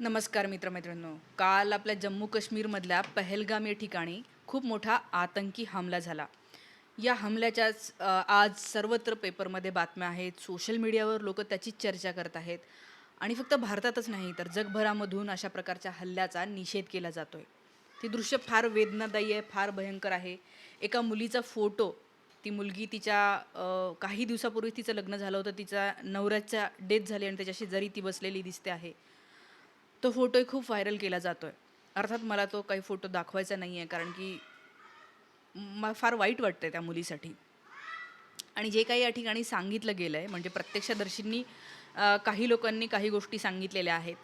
नमस्कार मित्रमैत्रिणींनो. काल आपल्या जम्मू काश्मीरमधल्या पहलगाम या ठिकाणी खूप मोठा आतंकी हमला झाला. या हमल्याच्याच आज सर्वत्र पेपरमध्ये बातम्या आहेत सोशल मीडियावर लोक त्याची चर्चा करत आहेत आणि फक्त भारतातच नाही तर जगभरामधून अशा प्रकारच्या हल्ल्याचा निषेध केला जातोय. ती दृश्य फार वेदनादायी आहे फार भयंकर आहे. एका मुलीचा फोटो ती मुलगी तिच्या काही दिवसापूर्वी तिचं लग्न झालं होतं तिचा नवऱ्याच्या डेथ झाली आणि त्याच्याशी जरी ती बसलेली दिसते आहे. तो फोटोही खूप व्हायरल केला जातो आहे अर्थात मला तो काही फोटो दाखवायचा नाही आहे कारण की मला फार वाईट वाटतं त्या मुलीसाठी. आणि जे काही या ठिकाणी सांगितलं गेलं आहे म्हणजे प्रत्यक्षदर्शींनी काही लोकांनी काही गोष्टी सांगितलेल्या आहेत.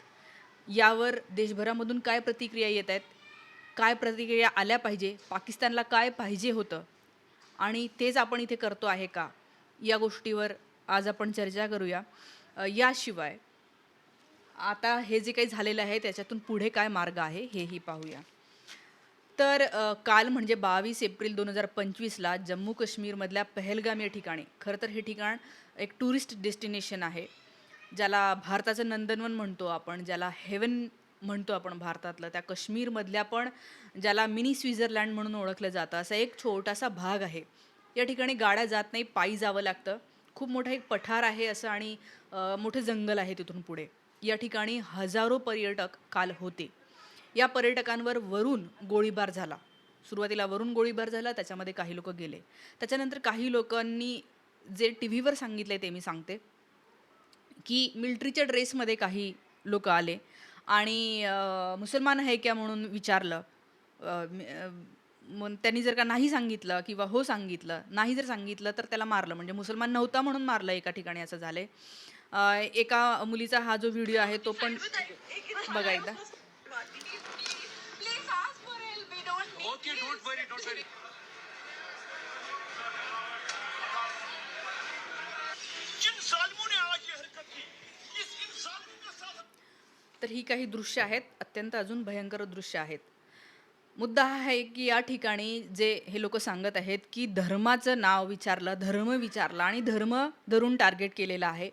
यावर देशभरामधून काय प्रतिक्रिया येत आहेत? काय प्रतिक्रिया आल्या पाहिजे? पाकिस्तानला काय पाहिजे होतं? आणि तेच आपण इथे करतो आहे का? या गोष्टीवर आज आपण चर्चा करूया. याशिवाय आता हे जे काही झालेलं आहे त्याच्यातून पुढे काय मार्ग आहे हेही पाहूया. तर काल म्हणजे बावीस एप्रिल दोन हजार पंचवीसला जम्मू काश्मीरमधल्या पहलगाम या ठिकाणी खरं तर हे ठिकाण एक टुरिस्ट डेस्टिनेशन आहे ज्याला भारताचं नंदनवन म्हणतो आपण ज्याला हेवन म्हणतो आपण भारतातलं त्या काश्मीरमधल्या पण ज्याला मिनी स्वित्झर्लँड म्हणून ओळखलं जातं असा एक छोटासा भाग आहे. या ठिकाणी गाड्या जात नाही पायी जावं लागतं. खूप मोठं एक पठार आहे असं आणि मोठं जंगल आहे तिथून पुढे. या ठिकाणी हजारो पर्यटक काल होते. या पर्यटकांवर वरून गोळीबार झाला. सुरुवातीला वरून गोळीबार झाला त्याच्यामध्ये काही लोक गेले. त्याच्यानंतर काही लोकांनी जे टी व्हीवर सांगितले ते मी सांगते की मिल्ट्रीच्या ड्रेसमध्ये काही लोक आले आणि मुसलमान आहे क्या म्हणून विचारलं. मग त्यांनी जर का नाही सांगितलं किंवा हो सांगितलं नाही जर सांगितलं तर त्याला मारलं. म्हणजे मुसलमान नव्हता म्हणून मारलं एका ठिकाणी असं झालंय. एका मुलीचा हा जो व्हिडिओ आहे तो पण बघा एकदा. तर ही काही दृश्य आहेत अत्यंत अजून भयंकर दृश्य आहेत. मुद्दा हा आहे की या ठिकाणी जे हे लोक सांगत आहेत की धर्माचं नाव विचारलं धर्म विचारला आणि धर्म धरून टार्गेट केलेला आहे.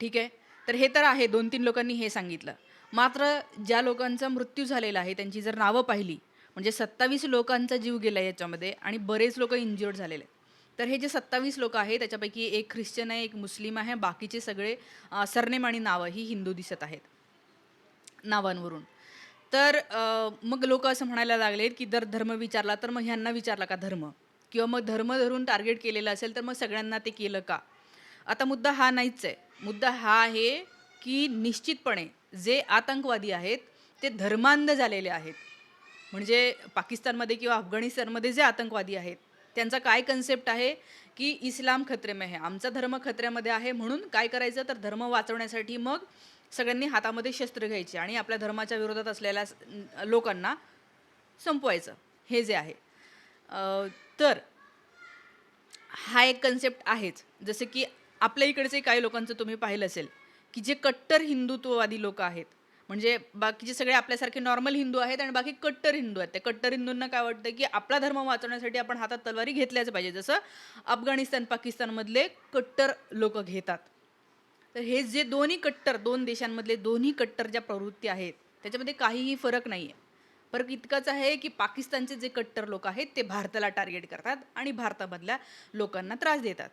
ठीक आहे? तर हे तर आहे दोन तीन लोकांनी हे सांगितलं. मात्र ज्या लोकांचा मृत्यू झालेला आहे त्यांची जर नावं पाहिली म्हणजे सत्तावीस लोकांचा जीव गेला याच्यामध्ये आणि बरेच लोक इंज्युअर्ड झालेले. आहेत. तर हे जे सत्तावीस लोक आहे त्याच्यापैकी एक ख्रिश्चन आहे एक मुस्लिम आहे बाकीचे सगळे सरनेम आणि नावं ही हिंदू दिसत आहेत. नावांवरून. तर अ, मग लोक असं म्हणायला लागलेत की जर धर्म विचारला तर मग ह्यांना विचारला का धर्म? किंवा मग धर्म धरून टार्गेट केलेलं असेल तर मग सगळ्यांना ते केलं का? आता मुद्दा हा नाहीच आहे. मुद्दा हा आहे की निश्चितपणे जे आतंकवादी आहेत ते धर्मांध झालेले आहेत. म्हणजे पाकिस्तानमध्ये किंवा अफगाणिस्तानमध्ये जे आतंकवादी आहेत त्यांचा काय कन्सेप्ट आहे की इस्लाम खत्रेमय में है. आमचा धर्म खत्र्यामध्ये आहे म्हणून काय करायचं? तर धर्म वाचवण्यासाठी मग सगळ्यांनी हातामध्ये शस्त्र घ्यायची आणि आपल्या धर्माच्या विरोधात असलेल्या लोकांना संपवायचं. हे जे आहे. तर हा एक कन्सेप्ट आहेच. जसं की आपल्या इकडचे काही लोकांचं तुम्ही पाहिलं असेल की जे कट्टर हिंदुत्ववादी लोक आहेत. म्हणजे बाकीचे सगळे आपल्यासारखे नॉर्मल हिंदू आहेत आणि बाकी कट्टर हिंदू आहेत. ते कट्टर हिंदूंना काय वाटतं की आपला धर्म वाचवण्यासाठी आपण हातात तलवारी घेतल्याच पाहिजे. जसं अफगाणिस्तान पाकिस्तानमधले कट्टर लोक घेतात. तर हे जे दोन्ही कट्टर दोन देशांमधले दोन्ही कट्टर ज्या प्रवृत्ती आहेत त्याच्यामध्ये काहीही फरक नाही आहे फरक इतकाच आहे की पाकिस्तानचे जे कट्टर लोक आहेत ते भारताला टार्गेट करतात आणि भारतामधल्या लोकांना त्रास देतात.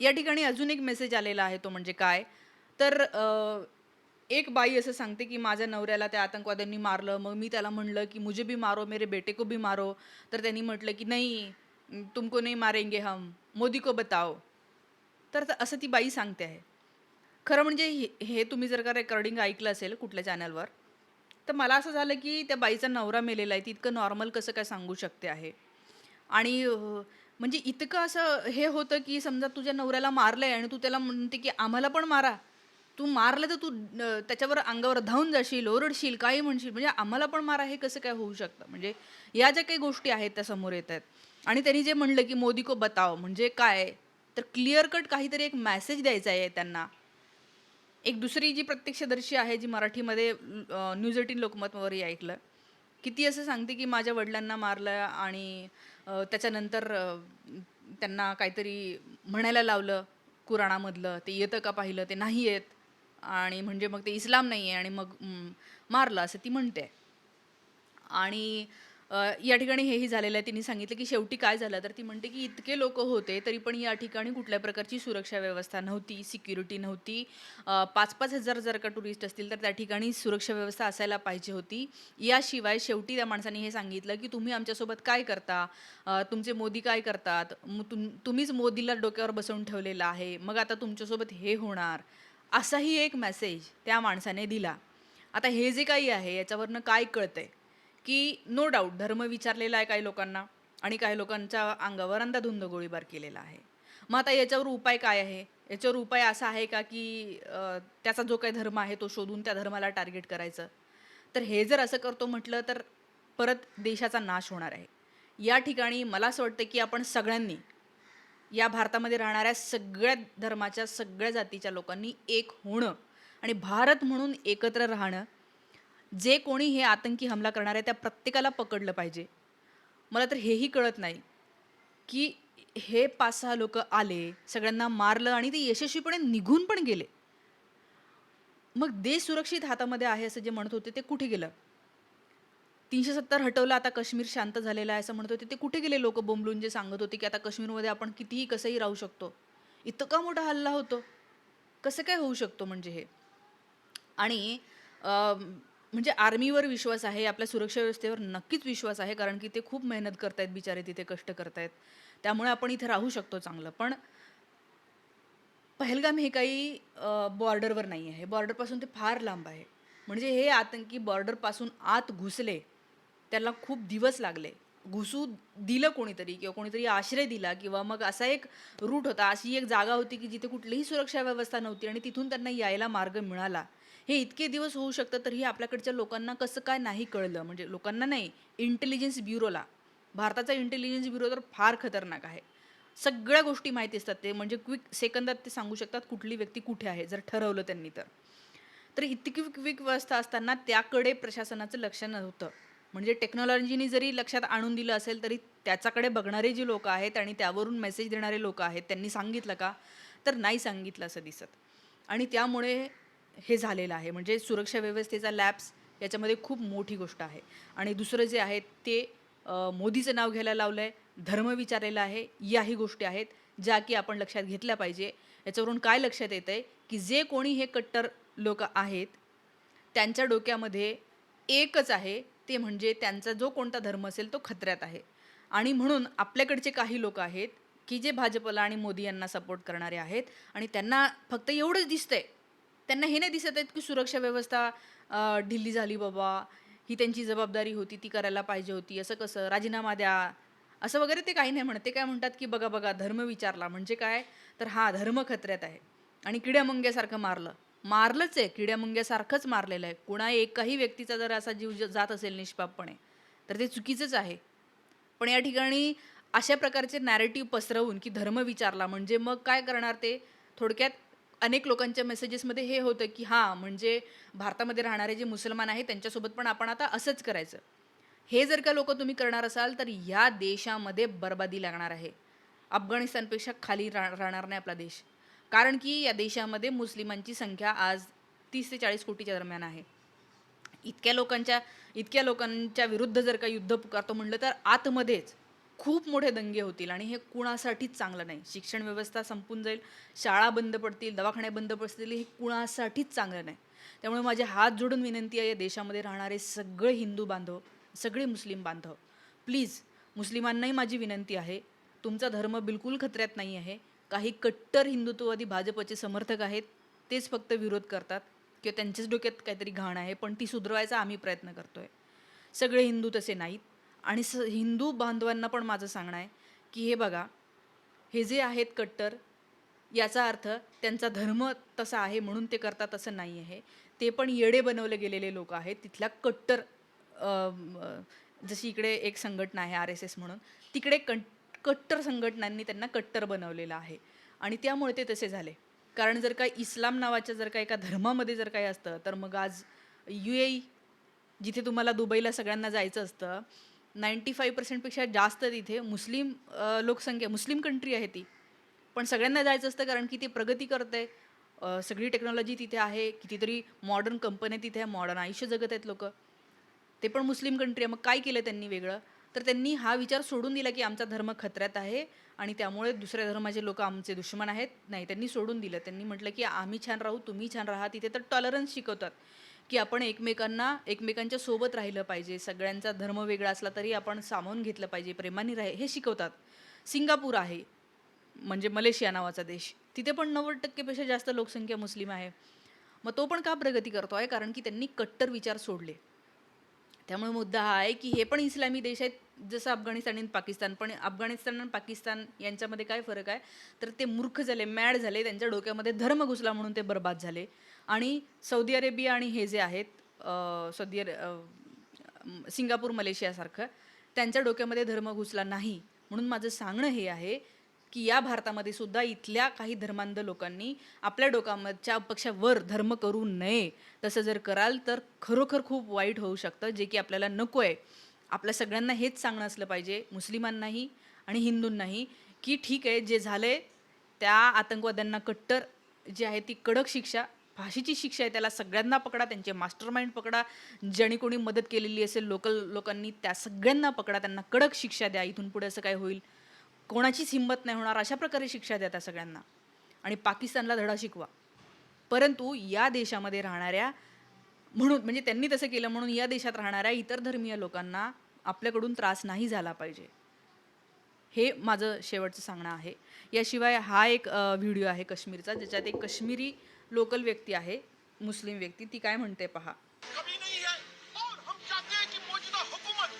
या ठिकाणी अजून एक मेसेज आलेला आहे तो म्हणजे काय? तर एक बाई असं सांगते की माझ्या नवऱ्याला त्या आतंकवाद्यांनी मारलं मग मी त्याला म्हणलं की मुझे भी मारो मेरे बेटे को भी मारो. तर त्यांनी म्हटलं की नाही तुमको नाही मारेंगे हम मोदी को बताओ. तर असं ती बाई सांगते आहे. खरं म्हणजे हे- हे तुम्ही जर का रेकॉर्डिंग ऐकलं असेल कुठल्या चॅनलवर तर मला असं झालं की त्या बाईचा नवरा मेलेला आहे ती इतकं नॉर्मल कसं काय सांगू शकते आहे? आणि अं, म्हणजे इतकं असं हे होतं की समजा तुझ्या नवऱ्याला मारलंय आणि तू त्याला म्हणते की आम्हाला पण मारा. तू मारलं तर तू अं, त्याच्यावर अंगावर धावून जाशील ओरडशील काही म्हणशील म्हणजे आम्हाला पण मारा हे कसं काय होऊ शकतं? म्हणजे या ज्या काही गोष्टी आहेत त्या समोर येत आहेत. आणि त्यांनी जे म्हणलं की मोदी को बताव म्हणजे काय? तर क्लिअर कट काहीतरी एक मेसेज द्यायचा आहे त्यांना. एक दुसरी जी प्रत्यक्षदर्शी आहे जी मराठीमध्ये न्यूज एटीन लोकमतवरही ऐकलं की ती असं सांगते की माझ्या वडिलांना मारलं आणि त्याच्यानंतर त्यांना काहीतरी म्हणायला लावलं कुराणामधलं ते येतं का पाहिलं ते नाही येत आणि म्हणजे मग ते इस्लाम नाही आहे आणि मग मारलं असं ती म्हणते. आणि या ठिकाणी हेही झालेलं आहे. तिने सांगितलं की शेवटी काय झालं? तर ती म्हणते की इतके लोक होते तरी पण या ठिकाणी कुठल्या प्रकारची सुरक्षा व्यवस्था नव्हती सिक्युरिटी नव्हती. पाच पाच हजार जर का टुरिस्ट असतील तर त्या ठिकाणी सुरक्षा व्यवस्था असायला पाहिजे होती. याशिवाय शेवटी त्या माणसाने हे सांगितलं की तुम्ही आमच्यासोबत काय करता? तुमचे मोदी काय करतात? तुम तुम्हीच मोदीला डोक्यावर बसवून ठेवलेलं आहे. मग आता तुमच्यासोबत हे होणार. असाही एक मेसेज त्या माणसाने दिला. आता हे जे काही आहे याच्यावरनं काय कळतंय? की नो डाऊट धर्म विचारलेला आहे काही लोकांना आणि काही लोकांच्या अंगावर अंधाधुंद गोळीबार केलेला आहे. मग आता याच्यावर उपाय काय आहे? याच्यावर उपाय असा आहे का की त्याचा जो काही धर्म आहे तो शोधून त्या धर्माला टार्गेट करायचं? तर हे जर असं करतो म्हटलं तर परत देशाचा नाश होणार आहे. या ठिकाणी मला असं वाटतं की आपण सगळ्यांनी या भारतामध्ये राहणाऱ्या सगळ्या धर्माच्या सगळ्या जातीच्या लोकांनी एक होणं आणि भारत म्हणून एकत्र राहणं जे कोणी हे आतंकी हमला करणार आहे त्या प्रत्येकाला पकडलं पाहिजे. मला तर हेही कळत नाही की हे पाच सहा लोक आले सगळ्यांना मारलं आणि ते यशस्वीपणे निघून पण गेले. मग देश सुरक्षित हातामध्ये आहे असं जे म्हणत होते ते कुठे गेलं? तीनशे सत्तर हटवलं आता काश्मीर शांत झालेलं आहे असं म्हणत होते ते कुठे गेले लोक बोंबलून जे सांगत होते की आता काश्मीरमध्ये आपण कितीही कसंही राहू शकतो? इतका मोठा हल्ला होतो? कसं काय होऊ शकतो म्हणजे हे? आणि म्हणजे आर्मीवर विश्वास आहे आपल्या सुरक्षा व्यवस्थेवर नक्कीच विश्वास आहे कारण की ते खूप मेहनत करतायत बिचारे तिथे कष्ट करतायत. त्यामुळे आपण इथे राहू शकतो चांगलं. पण पहलगाम हे काही बॉर्डरवर नाही आहे. बॉर्डरपासून ते फार लांब आहे. म्हणजे हे आतंकी बॉर्डरपासून आत घुसले त्याला खूप दिवस लागले. घुसू दिलं कोणीतरी किंवा कोणीतरी आश्रय दिला किंवा मग असा एक रूट होता. अशी एक जागा होती की जिथे कुठलीही सुरक्षा व्यवस्था नव्हती आणि तिथून त्यांना यायला मार्ग मिळाला. हे इतके दिवस होऊ शकतं तरीही आपल्याकडच्या लोकांना कसं काय नाही कळलं? म्हणजे लोकांना नाही इंटेलिजन्स ब्युरोला भारताचा इंटेलिजन्स ब्युरो तर फार खतरनाक आहे. सगळ्या गोष्टी माहिती असतात ते. म्हणजे क्विक सेकंदात ते सांगू शकतात कुठली व्यक्ती कुठे आहे जर ठरवलं त्यांनी तर. तर इतकी क्विक व्यवस्था असताना त्याकडे प्रशासनाचं लक्ष नव्हतं. म्हणजे टेक्नॉलॉजीनी जरी लक्षात आणून दिलं असेल तरी त्याच्याकडे बघणारे जे लोक आहेत आणि त्यावरून मेसेज देणारे लोक आहेत त्यांनी सांगितलं का? तर नाही सांगितलं असं दिसत. आणि त्यामुळे हे झालेलं आहे. म्हणजे सुरक्षा व्यवस्थेचा लॅब्स याच्यामध्ये खूप मोठी गोष्ट आहे. आणि दुसरं जे आहे ते मोदीचं नाव घ्यायला लावलं आहे धर्म विचारलेला आहे याही गोष्टी आहेत ज्या की आपण लक्षात घेतल्या पाहिजे. याच्यावरून काय लक्षात येतं आहे की जे कोणी हे कट्टर लोक आहेत त्यांच्या डोक्यामध्ये एकच आहे ते म्हणजे त्यांचा जो कोणता धर्म असेल तो खतऱ्यात आहे. आणि म्हणून आपल्याकडचे काही लोक आहेत की जे भाजपला आणि मोदी यांना सपोर्ट करणारे आहेत आणि त्यांना फक्त एवढंच दिसतंय त्यांना हे नाही दिसत आहेत की सुरक्षा व्यवस्था ढिल्ली झाली बाबा ही त्यांची जबाबदारी होती ती करायला पाहिजे होती असं कसं राजीनामा द्या असं वगैरे ते काही नाही म्हणत. ते काय म्हणतात की बघा बघा धर्म विचारला. म्हणजे काय? तर हा धर्म खतऱ्यात आहे. आणि किड्या मुंग्यासारखं मारलं. मारलंच आहे किड्या मुंग्यासारखंच मारलेलं आहे. कुणा एकाही व्यक्तीचा जर असा जीव ज- जात असेल निष्पापपणे तर ते चुकीचंच आहे. पण या ठिकाणी अशा प्रकारचे नॅरेटिव्ह पसरवून की धर्म विचारला म्हणजे मग काय करणार ते? थोडक्यात अनेक लोकांच्या मेसेजेसमध्ये हे होतं की हां म्हणजे भारतामध्ये राहणारे जे मुसलमान आहेत त्यांच्यासोबत पण आपण आता असंच करायचं. हे जर का लोक तुम्ही करणार असाल तर या देशामध्ये बर्बादी लागणार आहे. अफगाणिस्तानपेक्षा खाली रा राहणार नाही आपला देश. कारण की या देशामध्ये मुस्लिमांची संख्या आज तीस ते चाळीस कोटीच्या दरम्यान आहे. इतक्या लोकांच्या इतक्या लोकांच्या विरुद्ध जर का युद्ध पुकारतो म्हणलं तर आतमध्येच खूप मोठे दंगे होतील आणि हे कुणासाठीच चांगलं नाही. शिक्षण व्यवस्था संपून जाईल शाळा बंद पडतील दवाखाने बंद पडतील हे कुणासाठीच चांगलं नाही. त्यामुळे माझे हात जोडून विनंती आहे या देशामध्ये राहणारे सगळे हिंदू बांधव सगळे मुस्लिम बांधव प्लीज मुस्लिमांनाही माझी विनंती आहे तुमचा धर्म बिलकुल खतऱ्यात नाही आहे काही कट्टर हिंदुत्ववादी भाजपचे समर्थक आहेत तेच फक्त विरोध करतात किंवा त्यांच्याच डोक्यात काहीतरी घाण आहे पण ती सुधरवायचा आम्ही प्रयत्न करतोय. सगळे हिंदू तसे नाहीत. आणि स हिंदू बांधवांना पण माझं सांगणं आहे की हे बघा हे जे आहेत कट्टर याचा अर्थ त्यांचा धर्म तसा आहे म्हणून ते करतात असं नाही आहे ते पण येडे बनवले गेलेले लोक आहेत. तिथल्या कट्टर जशी इकडे एक संघटना आहे आर एस एस म्हणून तिकडे कं कट्टर संघटनांनी त्यांना कट्टर बनवलेलं आहे. आणि त्यामुळे ते तसे झाले. कारण जर का इस्लाम नावाच्या जर का एका धर्मामध्ये जर काही असतं तर मग आज यू ए जिथे तुम्हाला दुबईला सगळ्यांना जायचं असतं नाईंटी फाईव्ह पर्सेंटपेक्षा जास्त तिथे मुस्लिम लोकसंख्या मुस्लिम कंट्री आहे ती. पण सगळ्यांना जायचं असतं कारण की ती प्रगती करते. सगळी टेक्नॉलॉजी तिथे आहे कितीतरी मॉडर्न कंपन्या तिथे आहे मॉडर्न आयुष्य जगत आहेत लोक. ते पण मुस्लिम कंट्री आहे. मग काय केलं त्यांनी वेगळं? तर त्यांनी हा विचार सोडून दिला की आमचा धर्म खतऱ्यात आहे आणि त्यामुळे दुसऱ्या धर्माचे लोक आमचे दुश्मन आहेत. नाही त्यांनी सोडून दिलं. त्यांनी म्हटलं की आम्ही छान राहू तुम्ही छान राहा. तिथे तर टॉलरन्स शिकवतात. की आपण एकमेकांना एकमेकांच्या सोबत राहिलं पाहिजे. सगळ्यांचा धर्म वेगळा असला तरी आपण सामावून घेतलं पाहिजे प्रेमाने राह हे शिकवतात. सिंगापूर आहे म्हणजे मलेशिया नावाचा देश. तिथे पण नव्वद टक्केपेक्षा जास्त लोकसंख्या मुस्लिम आहे. मग तो पण का प्रगती करतो आहे कारण की त्यांनी कट्टर विचार सोडले. त्यामुळे मुद्दा हा आहे की हे पण इस्लामी देश आहेत जसं अफगाणिस्तान आणि पाकिस्तान. पण अफगाणिस्तान आणि पाकिस्तान यांच्यामध्ये काय फरक आहे? तर ते मूर्ख झाले मॅड झाले त्यांच्या डोक्यामध्ये धर्म घुसला म्हणून ते बर्बाद झाले. आणि सौदी अरेबिया आणि हे जे आहेत सौदी अरे सिंगापूर मलेशियासारखं त्यांच्या डोक्यामध्ये धर्म घुसला नाही. म्हणून माझं सांगणं हे आहे की या भारतामध्ये सुद्धा इथल्या काही धर्मांध लोकांनी आपल्या डोकामच्या पक्षावर धर्म करू नये. तसं जर कराल तर खरोखर खूप वाईट होऊ शकतं जे की आपल्याला नको आहे. आपल्या सगळ्यांना हेच सांगणं असलं पाहिजे मुस्लिमांनाही आणि हिंदूंनाही की ठीक आहे जे झाले त्या आतंकवाद्यांना कट्टर जी आहे ती कडक शिक्षा फाशीची शिक्षा आहे त्याला सगळ्यांना पकडा त्यांचे मास्टर माइंड पकडा. ज्याने कोणी मदत केलेली असेल लोकल लोकांनी त्या सगळ्यांना पकडा त्यांना कडक शिक्षा द्या. इथून पुढे असं काय होईल? कोणाचीच हिंमत नाही होणार अशा प्रकारे शिक्षा द्या त्या सगळ्यांना. आणि पाकिस्तानला धडा शिकवा. परंतु या देशामध्ये राहणाऱ्या म्हणून म्हणजे त्यांनी तसं केलं म्हणून या देशात राहणाऱ्या इतर धर्मीय लोकांना आपल्याकडून त्रास नाही झाला पाहिजे. हे माझं शेवटचं सांगणं आहे. याशिवाय हा एक व्हिडिओ आहे काश्मीरचा ज्याच्यात एक काश्मीरी लोकल व्यक्ती आहे मुस्लिम व्यक्ती ती काय म्हणते पहा कभी नहीं है और हम चाहते हैं कि मौजूदा हुकूमत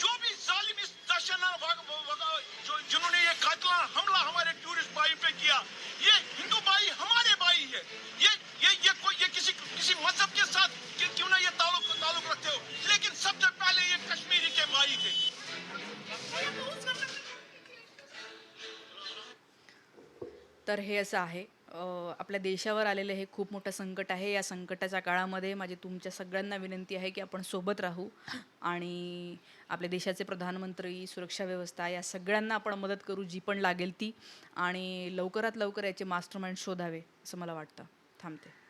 जो भी जालिम इस दहशतनाक वग- वग- जो जिन्होंने ये कातलाना हमला हमारे टूरिस्ट भाई पे किया ये हिंदू भाई हमारे भाई है ये ये ये कोई ये किसी किसी मजहब के साथ कि, क्यों ना ये ताल्लुक ताल्लुक रखते हो? लेकिन सबसे पहले ये कश्मीरी के भाई थे। तर हे असं आहे आपल्या देशावर आलेलं हे खूप मोठं संकट आहे. या संकटाच्या काळामध्ये माझी तुमच्या सगळ्यांना विनंती आहे की आपण सोबत राहू आणि आपल्या देशाचे प्रधानमंत्री सुरक्षा व्यवस्था या सगळ्यांना आपण मदत करू जी पण लागेल ती आणि लवकरात लवकर याचे मास्टर माइंड शोधावे असं मला वाटतं. थांबते.